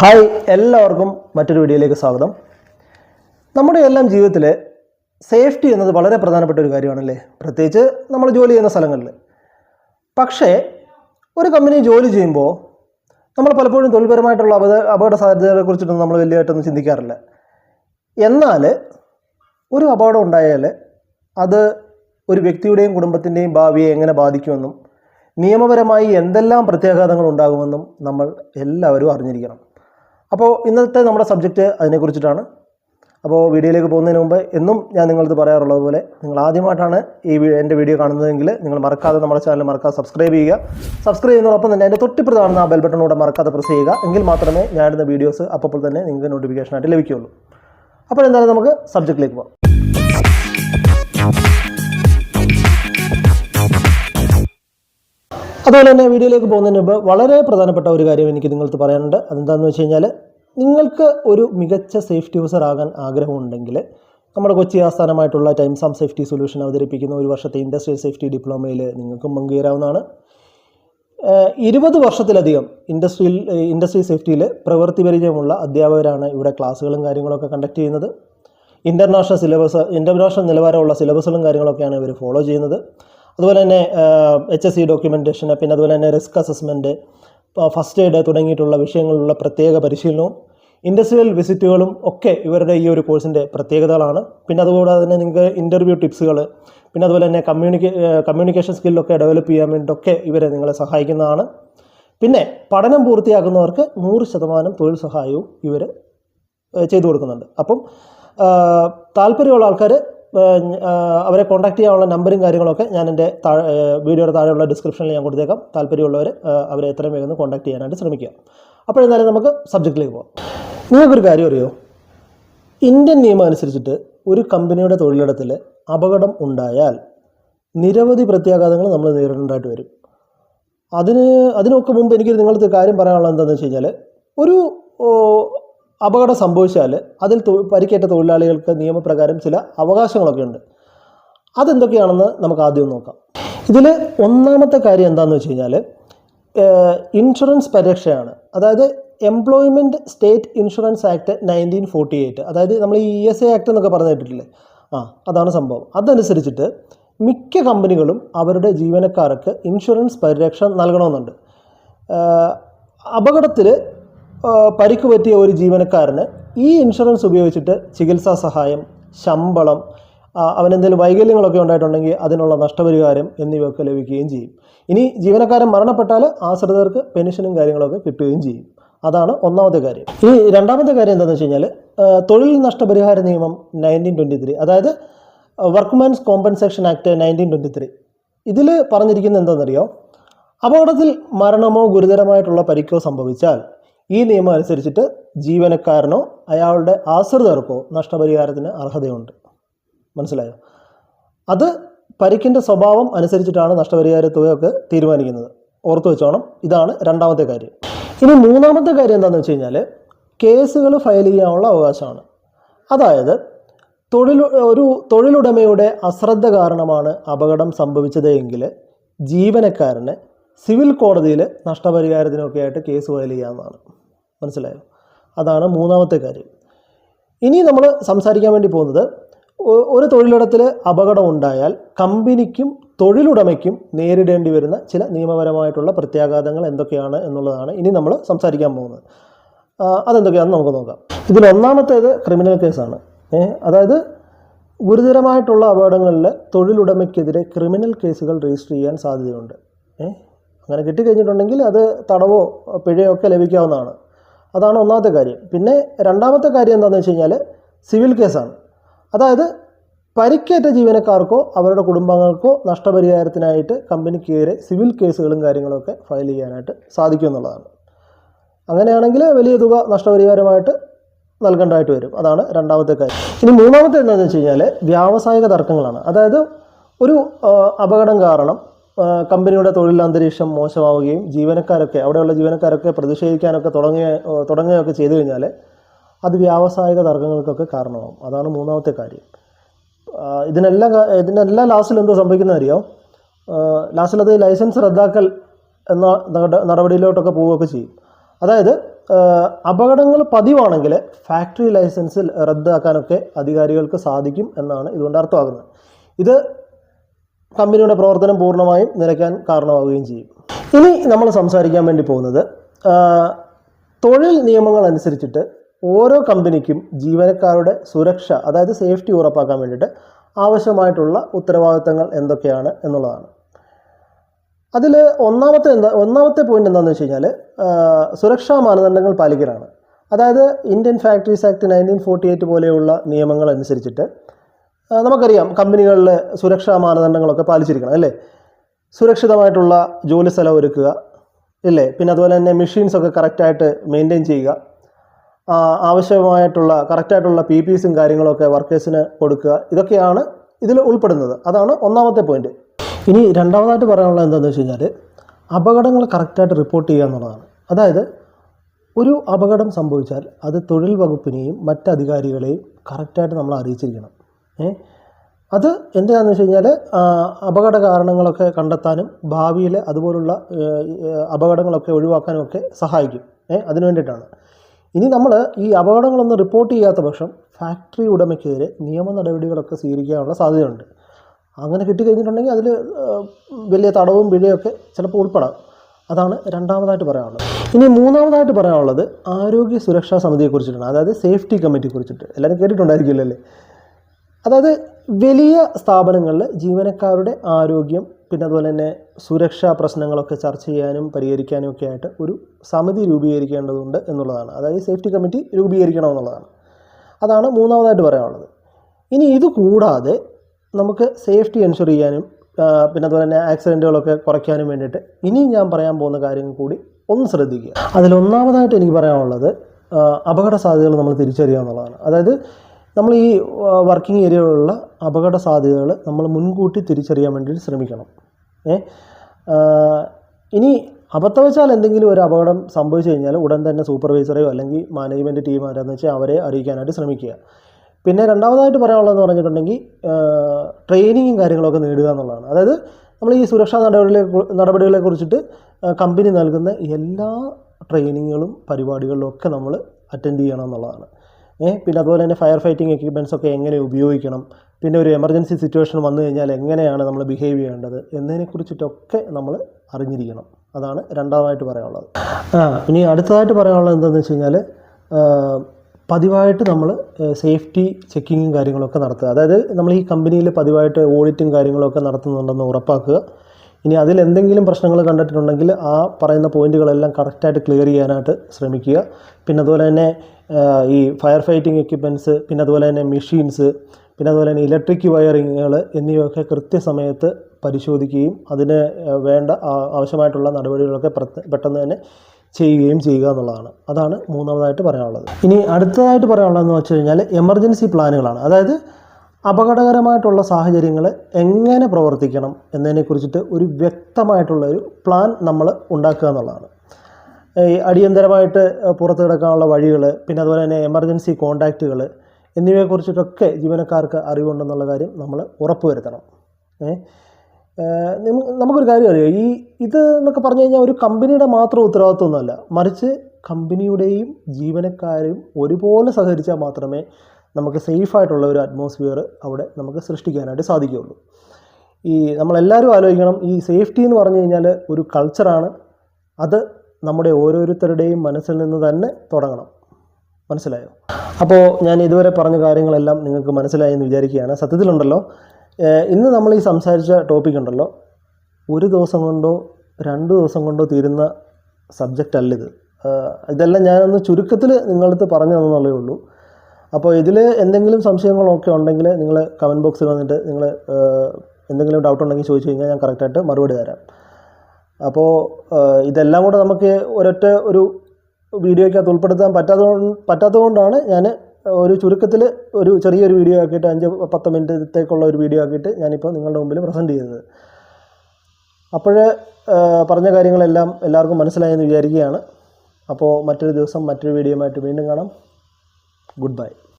Hi എല്ലാവർക്കും മറ്റൊരു വീഡിയോയിലേക്ക് സ്വാഗതം. നമ്മുടെ എല്ലാം ജീവിതത്തിൽ സേഫ്റ്റി എന്നത് വളരെ പ്രധാനപ്പെട്ട ഒരു കാര്യമാണല്ലേ? പ്രത്യേകിച്ച് നമ്മൾ ജോലി ചെയ്യുന്ന സ്ഥലങ്ങളിൽ പക്ഷേ ഒരു കമ്പനി ജോലി ചെയ്യുമ്പോൾ നമ്മൾ പലപ്പോഴും തൊഴിൽപരമായിട്ടുള്ള അപകട അപകട സാധ്യതകളെ കുറിച്ചിട്ടൊന്നും നമ്മൾ വലിയതായിട്ടൊന്നും ചിന്തിക്കാറില്ല. എന്നാൽ ഒരു അപകടം ഉണ്ടായാൽ അത് ഒരു വ്യക്തിയുടെയും കുടുംബത്തിന്റെയും ഭാവിയെ എങ്ങനെ ബാധിക്കുമെന്നും നിയമപരമായി എന്തെല്ലാം പ്രത്യാഘാതങ്ങൾ ഉണ്ടാകുമെന്നും നമ്മൾ എല്ലാവരും അറിഞ്ഞിരിക്കണം. അപ്പോൾ ഇന്നത്തെ നമ്മുടെ സബ്ജക്റ്റ് അതിനെക്കുറിച്ചിട്ടാണ്. അപ്പോൾ വീഡിയോയിലേക്ക് പോകുന്നതിന് മുമ്പ് എന്നും ഞാൻ നിങ്ങളത് പറയാറുള്ളത് പോലെ നിങ്ങൾ ആദ്യമായിട്ടാണ് ഈ എന്റെ വീഡിയോ കാണുന്നതെങ്കിൽ നിങ്ങൾ മറക്കാതെ നമ്മുടെ ചാനൽ മറക്കാതെ സബ്സ്ക്രൈബ് ചെയ്യുക. സബ്സ്ക്രൈബ് ചെയ്യുന്നതോടൊപ്പം തന്നെ എന്റെ തൊട്ട് ആ ബെൽ ബട്ടണൂടെ മറക്കാതെ പ്രസ് ചെയ്യുക. എങ്കിൽ മാത്രമേ ഞാനിടുന്ന വീഡിയോസ് അപ്പോൾ തന്നെ നിങ്ങൾക്ക് നോട്ടിഫിക്കേഷനായിട്ട് ലഭിക്കുകയുള്ളൂ. അപ്പോൾ എന്തായാലും നമുക്ക് സബ്ജക്റ്റിലേക്ക് പോകാം. അതുപോലെ തന്നെ വീഡിയോയിലേക്ക് പോകുന്നതിന് മുമ്പ് വളരെ പ്രധാനപ്പെട്ട ഒരു കാര്യം എനിക്ക് നിങ്ങൾക്ക് പറയാനുണ്ട്. അതെന്താണെന്ന് വെച്ച് കഴിഞ്ഞാൽ നിങ്ങൾക്ക് ഒരു മികച്ച സേഫ്റ്റി യൂസർ ആകാൻ ആഗ്രഹമുണ്ടെങ്കിൽ നമ്മുടെ കൊച്ചി ആസ്ഥാനമായിട്ടുള്ള ടൈംസ് ആം സേഫ്റ്റി സൊല്യൂഷൻ അവതരിപ്പിക്കുന്ന ഒരു വർഷത്തെ ഇൻഡസ്ട്രിയൽ സേഫ്റ്റി ഡിപ്ലോമയിൽ നിങ്ങൾക്കും പങ്കുചേരാവുന്നതാണ്. ഇരുപത് വർഷത്തിലധികം ഇൻഡസ്ട്രിയിൽ ഇൻഡസ്ട്രി സേഫ്റ്റിയിൽ പ്രവൃത്തി പരിചയമുള്ള അധ്യാപകരാണ് ഇവിടെ ക്ലാസ്സുകളും കാര്യങ്ങളൊക്കെ കണ്ടക്ട് ചെയ്യുന്നത്. ഇന്റർനാഷണൽ സിലബസ് ഇന്റർനാഷണൽ നിലവാരമുള്ള സിലബസുകളും കാര്യങ്ങളൊക്കെയാണ് ഇവർ ഫോളോ ചെയ്യുന്നത്. അതുപോലെ തന്നെ എച്ച് എസ് സി ഡോക്യുമെന്റേഷൻ പിന്നെ അതുപോലെ തന്നെ റിസ്ക് അസസ്മെന്റ് ഫസ്റ്റ് എയ്ഡ് തുടങ്ങിയിട്ടുള്ള വിഷയങ്ങളിലുള്ള പ്രത്യേക പരിശീലനവും ഇൻഡസ്ട്രിയൽ വിസിറ്റുകളും ഒക്കെ ഇവരുടെ ഈ ഒരു കോഴ്സിന്റെ പ്രത്യേകതകളാണ്. പിന്നെ അതുകൂടാതെ തന്നെ നിങ്ങൾക്ക് ഇന്റർവ്യൂ ടിപ്സുകൾ പിന്നെ അതുപോലെ തന്നെ കമ്മ്യൂണിക്കേ കമ്മ്യൂണിക്കേഷൻ സ്കില്ലൊക്കെ ഡെവലപ്പ് ചെയ്യാൻ വേണ്ടിയിട്ടൊക്കെ ഇവരെ നിങ്ങളെ സഹായിക്കുന്നതാണ്. പിന്നെ പഠനം പൂർത്തിയാക്കുന്നവർക്ക് നൂറ് ശതമാനം തൊഴിൽ സഹായവും ഇവർ ചെയ്തു കൊടുക്കുന്നുണ്ട്. അപ്പം താല്പര്യമുള്ള ആൾക്കാർ അവരെ കോൺടാക്ട് ചെയ്യാനുള്ള നമ്പറും കാര്യങ്ങളൊക്കെ ഞാൻ എന്റെ താഴെ വീഡിയോയുടെ താഴെയുള്ള ഡിസ്ക്രിപ്ഷനിൽ ഞാൻ കൊടുത്തേക്കാം. താല്പര്യമുള്ളവർ അവരെ എത്രയും വേഗം കോൺടാക്ട് ചെയ്യാനായിട്ട് ശ്രമിക്കുക. അപ്പോൾ എന്തായാലും നമുക്ക് സബ്ജക്റ്റിലേക്ക് പോകാം നിങ്ങൾക്കൊരു കാര്യം അറിയോ? ഇന്ത്യൻ നിയമം അനുസരിച്ചിട്ട് ഒരു കമ്പനിയുടെ തൊഴിലിടത്തിൽ അപകടം ഉണ്ടായാൽ നിരവധി പ്രത്യാഘാതങ്ങൾ നമ്മൾ നേരിടേണ്ടതായിട്ട് വരും. അതിന് അതിനൊക്കെ മുമ്പ് എനിക്ക് നിങ്ങളുടെ കാര്യം പറയാനുള്ളത് എന്താണെന്ന് വെച്ച് കഴിഞ്ഞാൽ ഒരു അപകടം സംഭവിച്ചാൽ അതിൽ പരിക്കേറ്റ തൊഴിലാളികൾക്ക് നിയമപ്രകാരം ചില അവകാശങ്ങളൊക്കെ ഉണ്ട്. അതെന്തൊക്കെയാണെന്ന് നമുക്ക് ആദ്യം നോക്കാം. ഇതിൽ ഒന്നാമത്തെ കാര്യം എന്താണെന്ന് വെച്ച് കഴിഞ്ഞാൽ ഇൻഷുറൻസ് പരിരക്ഷയാണ്. അതായത് employment state insurance act nineteen forty eight അതായത് നമ്മൾ ഈ ഇ എസ് എ ആക്ട് എന്നൊക്കെ പറഞ്ഞു കേട്ടിട്ടില്ലേ ആ അതാണ് സംഭവം. അതനുസരിച്ചിട്ട് മിക്ക കമ്പനികളും അവരുടെ ജീവനക്കാർക്ക് ഇൻഷുറൻസ് പരിരക്ഷ നൽകണമെന്നുണ്ട്. അപകടത്തിൽ പരിക്ക് പറ്റിയ ഒരു ജീവനക്കാരന് ഈ ഇൻഷുറൻസ് ഉപയോഗിച്ചിട്ട് ചികിത്സാ സഹായം ശമ്പളം അവനെന്തെങ്കിലും വൈകല്യങ്ങളൊക്കെ ഉണ്ടായിട്ടുണ്ടെങ്കിൽ അതിനുള്ള നഷ്ടപരിഹാരം എന്നിവയൊക്കെ ലഭിക്കുകയും ചെയ്യും. ഇനി ജീവനക്കാരൻ മരണപ്പെട്ടാൽ ആശ്രിതർക്ക് പെൻഷനും കാര്യങ്ങളൊക്കെ കിട്ടുകയും ചെയ്യും. അതാണ് ഒന്നാമത്തെ കാര്യം. ഇനി രണ്ടാമത്തെ കാര്യം എന്താണെന്ന് വെച്ച് കഴിഞ്ഞാൽ തൊഴിൽ നഷ്ടപരിഹാര നിയമം നയന്റീൻ ട്വന്റി ത്രീ അതായത് workman's compensation act nineteen twenty three. ഇതിൽ പറഞ്ഞിരിക്കുന്നത് എന്താണെന്നറിയോ? അപകടത്തിൽ മരണമോ ഗുരുതരമായിട്ടുള്ള പരിക്കോ സംഭവിച്ചാൽ ഈ നിയമം അനുസരിച്ചിട്ട് ജീവനക്കാരനോ അയാളുടെ ആശ്രിതർക്കോ നഷ്ടപരിഹാരത്തിന് അർഹതയുണ്ട്. മനസ്സിലായോ? അത് പരിക്കിന്റെ സ്വഭാവം അനുസരിച്ചിട്ടാണ് നഷ്ടപരിഹാര തുകയൊക്കെ തീരുമാനിക്കുന്നത്. ഓർത്തു വെച്ചോണം ഇതാണ് രണ്ടാമത്തെ കാര്യം. ഇനി മൂന്നാമത്തെ കാര്യം എന്താണെന്ന് വെച്ച് കഴിഞ്ഞാൽ കേസുകൾ ഫയൽ ചെയ്യാനുള്ള അവകാശമാണ്. അതായത് തൊഴിൽ ഒരു തൊഴിലുടമയുടെ അശ്രദ്ധ കാരണമാണ് അപകടം സംഭവിച്ചതെങ്കിൽ ജീവനക്കാരന് സിവിൽ കോടതിയിൽ നഷ്ടപരിഹാരത്തിനൊക്കെ ആയിട്ട് കേസ് ഫയൽ ചെയ്യാവുന്നതാണ്. മനസ്സിലായോ? അതാണ് മൂന്നാമത്തെ കാര്യം. ഇനി നമ്മൾ സംസാരിക്കാൻ വേണ്ടി പോകുന്നത് ഒരു തൊഴിലിടത്തിൽ അപകടം ഉണ്ടായാൽ കമ്പനിക്കും തൊഴിലുടമയ്ക്കും നേരിടേണ്ടി വരുന്ന ചില നിയമപരമായിട്ടുള്ള പ്രത്യാഘാതങ്ങൾ എന്തൊക്കെയാണ് എന്നുള്ളതാണ് ഇനി നമ്മൾ സംസാരിക്കാൻ പോകുന്നത്. അതെന്തൊക്കെയാണെന്ന് നമുക്ക് നോക്കാം. ഇതിൽ ഒന്നാമത്തേത് ക്രിമിനൽ കേസാണ്. അതായത് ഗുരുതരമായിട്ടുള്ള അപകടങ്ങളിൽ തൊഴിലുടമയ്ക്കെതിരെ ക്രിമിനൽ കേസുകൾ രജിസ്റ്റർ ചെയ്യാൻ സാധ്യതയുണ്ട്. അങ്ങനെ കിട്ടിക്കഴിഞ്ഞിട്ടുണ്ടെങ്കിൽ അത് തടവോ പിഴയോ ഒക്കെ ലഭിക്കാവുന്നതാണ്. അതാണ് ഒന്നാമത്തെ കാര്യം. പിന്നെ രണ്ടാമത്തെ കാര്യം എന്താണെന്ന് വെച്ച് കഴിഞ്ഞാൽ സിവിൽ കേസാണ്. അതായത് പരിക്കേറ്റ ജീവനക്കാർക്കോ അവരുടെ കുടുംബങ്ങൾക്കോ നഷ്ടപരിഹാരത്തിനായിട്ട് കമ്പനിക്കെതിരെ സിവിൽ കേസുകളും കാര്യങ്ങളൊക്കെ ഫയൽ ചെയ്യാനായിട്ട് സാധിക്കും എന്നുള്ളതാണ്. അങ്ങനെയാണെങ്കിൽ വലിയ തുക നഷ്ടപരിഹാരമായിട്ട് നൽകേണ്ടതായിട്ട് വരും. അതാണ് രണ്ടാമത്തെ കാര്യം. ഇനി മൂന്നാമത്തെ എന്താണെന്ന് വെച്ച് കഴിഞ്ഞാൽ വ്യാവസായിക തർക്കങ്ങളാണ്. അതായത് ഒരു അപകടം കാരണം കമ്പനിയുടെ തൊഴിലന്തരീക്ഷം മോശമാവുകയും ജീവനക്കാരൊക്കെ അവിടെയുള്ള ജീവനക്കാരൊക്കെ പ്രതിഷേധിക്കാനൊക്കെ തുടങ്ങിയ തുടങ്ങുകയൊക്കെ ചെയ്തു കഴിഞ്ഞാൽ അത് വ്യാവസായിക തർക്കങ്ങൾക്കൊക്കെ കാരണമാകും അതാണ് മൂന്നാമത്തെ കാര്യം. ഇതിനെല്ലാം ഇതിനെല്ലാം ലാസ്റ്റിൽ എന്തോ സംഭവിക്കുന്നത് അറിയോ ലാസ്റ്റിൽ അത് ലൈസൻസ് റദ്ദാക്കൽ എന്ന നട- നടപടിയിലോട്ടൊക്കെ പോവുകയൊക്കെ ചെയ്യും. അതായത് അപകടങ്ങൾ പതിവാണെങ്കിൽ ഫാക്ടറി ലൈസൻസിൽ റദ്ദാക്കാനൊക്കെ അധികാരികൾക്ക് സാധിക്കും എന്നാണ് ഇതുകൊണ്ട് അർത്ഥമാക്കുന്നത്. ഇത് കമ്പനിയുടെ പ്രവർത്തനം പൂർണമായും നിലയ്ക്കാൻ കാരണമാവുകയും ചെയ്യും. ഇനി നമ്മൾ സംസാരിക്കാൻ വേണ്ടി പോകുന്നത് തൊഴിൽ നിയമങ്ങൾ അനുസരിച്ചിട്ട് ഓരോ കമ്പനിക്കും ജീവനക്കാരുടെ സുരക്ഷ അതായത് സേഫ്റ്റി ഉറപ്പാക്കാൻ വേണ്ടിയിട്ട് ആവശ്യമായിട്ടുള്ള ഉത്തരവാദിത്തങ്ങൾ എന്തൊക്കെയാണ് എന്നുള്ളതാണ്. അതിൽ ഒന്നാമത്തെ എന്താ ഒന്നാമത്തെ പോയിന്റ് എന്താണെന്ന് വെച്ച് കഴിഞ്ഞാൽ സുരക്ഷാ മാനദണ്ഡങ്ങൾ പാലിക്കലാണ്. അതായത് Indian factories act nineteen forty eight പോലെയുള്ള നിയമങ്ങൾ അനുസരിച്ചിട്ട് നമുക്കറിയാം കമ്പനികളിലെ സുരക്ഷാ മാനദണ്ഡങ്ങളൊക്കെ പാലിച്ചിരിക്കണം അല്ലേ? സുരക്ഷിതമായിട്ടുള്ള ജോലി സ്ഥലം ഒരുക്കുക ഇല്ലേ? പിന്നെ അതുപോലെ തന്നെ മെഷീൻസൊക്കെ കറക്റ്റായിട്ട് മെയിന്റെയിൻ ചെയ്യുക ആവശ്യമായിട്ടുള്ള കറക്റ്റായിട്ടുള്ള പി പി എസും കാര്യങ്ങളൊക്കെ വർക്കേഴ്സിന് കൊടുക്കുക ഇതൊക്കെയാണ് ഇതിൽ ഉൾപ്പെടുന്നത്. അതാണ് ഒന്നാമത്തെ പോയിന്റ് ഇനി രണ്ടാമതായിട്ട് പറയാനുള്ളത് എന്താണെന്ന് വെച്ച് കഴിഞ്ഞാൽ അപകടങ്ങൾ കറക്റ്റായിട്ട് റിപ്പോർട്ട് ചെയ്യുക എന്നുള്ളതാണ്. അതായത് ഒരു അപകടം സംഭവിച്ചാൽ അത് തൊഴിൽ വകുപ്പിനെയും മറ്റ് അധികാരികളെയും കറക്റ്റായിട്ട് നമ്മൾ അറിയിച്ചിരിക്കണം. അത് എന്തിനാണെന്ന് വെച്ച് കഴിഞ്ഞാൽ അപകട കാരണങ്ങളൊക്കെ കണ്ടെത്താനും ഭാവിയിൽ അതുപോലുള്ള അപകടങ്ങളൊക്കെ ഒഴിവാക്കാനും ഒക്കെ സഹായിക്കും. അതിനു വേണ്ടിയിട്ടാണ്. ഇനി നമ്മൾ ഈ അപകടങ്ങളൊന്നും റിപ്പോർട്ട് ചെയ്യാത്ത പക്ഷം ഫാക്ടറി ഉടമയ്ക്കെതിരെ നിയമ നടപടികളൊക്കെ സ്വീകരിക്കാനുള്ള സാധ്യതയുണ്ട്. അങ്ങനെ കിട്ടിക്കഴിഞ്ഞിട്ടുണ്ടെങ്കിൽ അതിൽ വലിയ തടവും പിഴയൊക്കെ ചിലപ്പോൾ ഉൾപ്പെടാം. അതാണ് രണ്ടാമതായിട്ട് പറയാനുള്ളത്. ഇനി മൂന്നാമതായിട്ട് പറയാനുള്ളത് ആരോഗ്യ സുരക്ഷാ സമിതിയെക്കുറിച്ചിട്ടാണ്. അതായത് സേഫ്റ്റി കമ്മിറ്റിയെ കുറിച്ചിട്ട് എല്ലാവരും കേട്ടിട്ടുണ്ടായിരിക്കില്ല അല്ലേ അതായത് വലിയ സ്ഥാപനങ്ങളിൽ ജീവനക്കാരുടെ ആരോഗ്യം പിന്നെ അതുപോലെ തന്നെ സുരക്ഷാ പ്രശ്നങ്ങളൊക്കെ ചർച്ച ചെയ്യാനും പരിഹരിക്കാനും ഒക്കെ ആയിട്ട് ഒരു സമിതി രൂപീകരിക്കേണ്ടതുണ്ട് എന്നുള്ളതാണ്. അതായത് സേഫ്റ്റി കമ്മിറ്റി രൂപീകരിക്കണം എന്നുള്ളതാണ് അതാണ് മൂന്നാമതായിട്ട് പറയാനുള്ളത്. ഇനി ഇത് കൂടാതെ നമുക്ക് സേഫ്റ്റി എൻഷുർ ചെയ്യാനും പിന്നെ അതുപോലെ തന്നെ ആക്സിഡന്റുകളൊക്കെ കുറയ്ക്കാനും വേണ്ടിയിട്ട് ഇനി ഞാൻ പറയാൻ പോകുന്ന കാര്യങ്ങൾ കൂടി ഒന്ന് ശ്രദ്ധിക്കുക. അതിലൊന്നാമതായിട്ട് എനിക്ക് പറയാനുള്ളത് അപകട സാധ്യതകൾ നമ്മൾ തിരിച്ചറിയുക എന്നുള്ളതാണ്. അതായത് നമ്മൾ ഈ വർക്കിംഗ് ഏരിയയിലുള്ള അപകട സാധ്യതകൾ നമ്മൾ മുൻകൂട്ടി തിരിച്ചറിയാൻ വേണ്ടിയിട്ട് ശ്രമിക്കണം. ഏ? ഇനി അബദ്ധവശാൽ എന്തെങ്കിലും ഒരു അപകടം സംഭവിച്ചു കഴിഞ്ഞാൽ ഉടൻ തന്നെ സൂപ്പർവൈസറെയോ അല്ലെങ്കിൽ മാനേജ്മെന്റ് ആരാന്ന് വെച്ചാൽ അവരെ അറിയിക്കാനായിട്ട് ശ്രമിക്കുക. പിന്നെ രണ്ടാമതായിട്ട് പറയാനുള്ളതെന്ന് പറഞ്ഞിട്ടുണ്ടെങ്കിൽ ട്രെയിനിങ്ങും കാര്യങ്ങളൊക്കെ നേടുക എന്നുള്ളതാണ്. അതായത് നമ്മൾ ഈ സുരക്ഷാ നടപടികളെ നടപടികളെ കുറിച്ചിട്ട് കമ്പനി നൽകുന്ന എല്ലാ ട്രെയിനിങ്ങുകളും പരിപാടികളിലും ഒക്കെ നമ്മൾ അറ്റൻഡ് ചെയ്യണം എന്നുള്ളതാണ്. പിന്നെ അതുപോലെ തന്നെ ഫയർ ഫൈറ്റിംഗ് എക്യുപ്മെന്റ്സ് ഒക്കെ എങ്ങനെ ഉപയോഗിക്കണം? പിന്നെ ഒരു എമർജൻസി സിറ്റുവേഷൻ വന്നു കഴിഞ്ഞാൽ എങ്ങനെയാണ് നമ്മൾ ബിഹേവ് ചെയ്യേണ്ടത്? എന്നതിനെക്കുറിച്ചിട്ടൊക്കെ നമ്മൾ അറിഞ്ഞിരിക്കണം. അതാണ് രണ്ടാമതായിട്ട് പറയാനുള്ളത്. ആ ഇനി അടുത്തതായിട്ട് പറയാനുള്ളത് എന്താണെന്ന് വെച്ച് കഴിഞ്ഞാൽ പതിവായിട്ട് നമ്മൾ സേഫ്റ്റി ചെക്കിങ്ങും കാര്യങ്ങളൊക്കെ നടത്തുക. അതായത് നമ്മൾ ഈ കമ്പനിയിൽ പതിവായിട്ട് ഓഡിറ്റും കാര്യങ്ങളൊക്കെ നടത്തുന്നുണ്ടെന്ന് ഉറപ്പാക്കുക. ഇനി അതിൽ എന്തെങ്കിലും പ്രശ്നങ്ങൾ കണ്ടിട്ടുണ്ടെങ്കിൽ ആ പറയുന്ന പോയിന്റുകളെല്ലാം കറക്റ്റായിട്ട് ക്ലിയർ ചെയ്യാനായിട്ട് ശ്രമിക്കുക. പിന്നെ അതുപോലെ തന്നെ ഈ ഫയർ ഫൈറ്റിംഗ് എക്യുപ്മെന്റ്സ് പിന്നെ അതുപോലെ തന്നെ മെഷീൻസ് പിന്നെ അതുപോലെ തന്നെ ഇലക്ട്രിക് വയറിങ്ങുകൾ എന്നിവയൊക്കെ കൃത്യസമയത്ത് പരിശോധിക്കുകയും അതിന് വേണ്ട ആവശ്യമായിട്ടുള്ള നടപടികളൊക്കെ പെട്ടെന്ന് തന്നെ ചെയ്യുകയും ചെയ്യുക എന്നുള്ളതാണ്. അതാണ് മൂന്നാമതായിട്ട് പറയാനുള്ളത്. ഇനി അടുത്തതായിട്ട് പറയാനുള്ളതെന്ന് വെച്ച് കഴിഞ്ഞാൽ എമർജൻസി പ്ലാനുകളാണ് അതായത് അപകടകരമായിട്ടുള്ള സാഹചര്യങ്ങൾ എങ്ങനെ പ്രവർത്തിക്കണം എന്നതിനെക്കുറിച്ചിട്ട് ഒരു വ്യക്തമായിട്ടുള്ള ഒരു പ്ലാൻ നമ്മൾ ഉണ്ടാക്കുക എന്നുള്ളതാണ്. ഈ അടിയന്തരമായിട്ട് പുറത്ത് കിടക്കാനുള്ള വഴികൾ പിന്നെ അതുപോലെ തന്നെ എമർജൻസി കോണ്ടാക്റ്റുകൾ എന്നിവയെക്കുറിച്ചിട്ടൊക്കെ ജീവനക്കാർക്ക് അറിവുണ്ടെന്നുള്ള കാര്യം നമ്മൾ ഉറപ്പുവരുത്തണം. നമുക്കൊരു കാര്യം അറിയാം? ഈ ഇത് എന്നൊക്കെ പറഞ്ഞു കഴിഞ്ഞാൽ ഒരു കമ്പനിയുടെ മാത്രം ഉത്തരവാദിത്വമൊന്നുമല്ല. മറിച്ച് കമ്പനിയുടെയും ജീവനക്കാരും ഒരുപോലെ സഹകരിച്ചാൽ മാത്രമേ നമുക്ക് സേഫായിട്ടുള്ള ഒരു അറ്റ്മോസ്ഫിയർ അവിടെ നമുക്ക് സൃഷ്ടിക്കാനായിട്ട് സാധിക്കുകയുള്ളൂ. ഈ നമ്മളെല്ലാവരും ആലോചിക്കണം ഈ സേഫ്റ്റി എന്ന് പറഞ്ഞു കഴിഞ്ഞാൽ ഒരു കൾച്ചറാണ് അത് നമ്മുടെ ഓരോരുത്തരുടെയും മനസ്സിൽ നിന്ന് തന്നെ തുടങ്ങണം. മനസ്സിലായോ? അപ്പോൾ ഞാൻ ഇതുവരെ പറഞ്ഞ കാര്യങ്ങളെല്ലാം നിങ്ങൾക്ക് മനസ്സിലായെന്ന് വിചാരിക്കുകയാണ്. സത്യത്തിലുണ്ടല്ലോ ഇന്ന് നമ്മൾ ഈ സംസാരിച്ച ടോപ്പിക് ഉണ്ടല്ലോ. ഒരു ദിവസം കൊണ്ടോ രണ്ട് ദിവസം കൊണ്ടോ തീരുന്ന സബ്ജക്റ്റ് അല്ല ഇത്. ഏഹ് ഇതെല്ലാം ഞാനൊന്ന് ചുരുക്കത്തിൽ നിങ്ങളടുത്ത് പറഞ്ഞു തന്നുള്ളേ ഉള്ളൂ. അപ്പോൾ ഇതിൽ എന്തെങ്കിലും സംശയങ്ങളൊക്കെ ഉണ്ടെങ്കിൽ നിങ്ങൾ കമന്റ് ബോക്സിൽ വന്നിട്ട് നിങ്ങൾ എന്തെങ്കിലും ഡൗട്ട് ഉണ്ടെങ്കിൽ ചോദിച്ചു കഴിഞ്ഞാൽ ഞാൻ കറക്റ്റായിട്ട് മറുപടി തരാം. അപ്പോൾ ഇതെല്ലാം കൂടെ നമുക്ക് ഒരൊറ്റ ഒരു വീഡിയോയ്ക്കകത്ത് ഉൾപ്പെടുത്താൻ പറ്റാത്തത് പറ്റാത്തതുകൊണ്ടാണ് ഞാൻ ഒരു ചുരുക്കത്തിൽ ഒരു ചെറിയൊരു വീഡിയോ ആക്കിയിട്ട് അഞ്ച് പത്ത് മിനിറ്റത്തേക്കുള്ള ഒരു വീഡിയോ ആക്കിയിട്ട് ഞാനിപ്പോൾ നിങ്ങളുടെ മുമ്പിൽ പ്രസന്റ് ചെയ്തത് അപ്പോഴേ പറഞ്ഞ കാര്യങ്ങളെല്ലാം എല്ലാവർക്കും മനസ്സിലായെന്ന് വിചാരിക്കുകയാണ്. അപ്പോൾ മറ്റൊരു ദിവസം മറ്റൊരു വീഡിയോയുമായിട്ട് വീണ്ടും കാണാം. goodbye.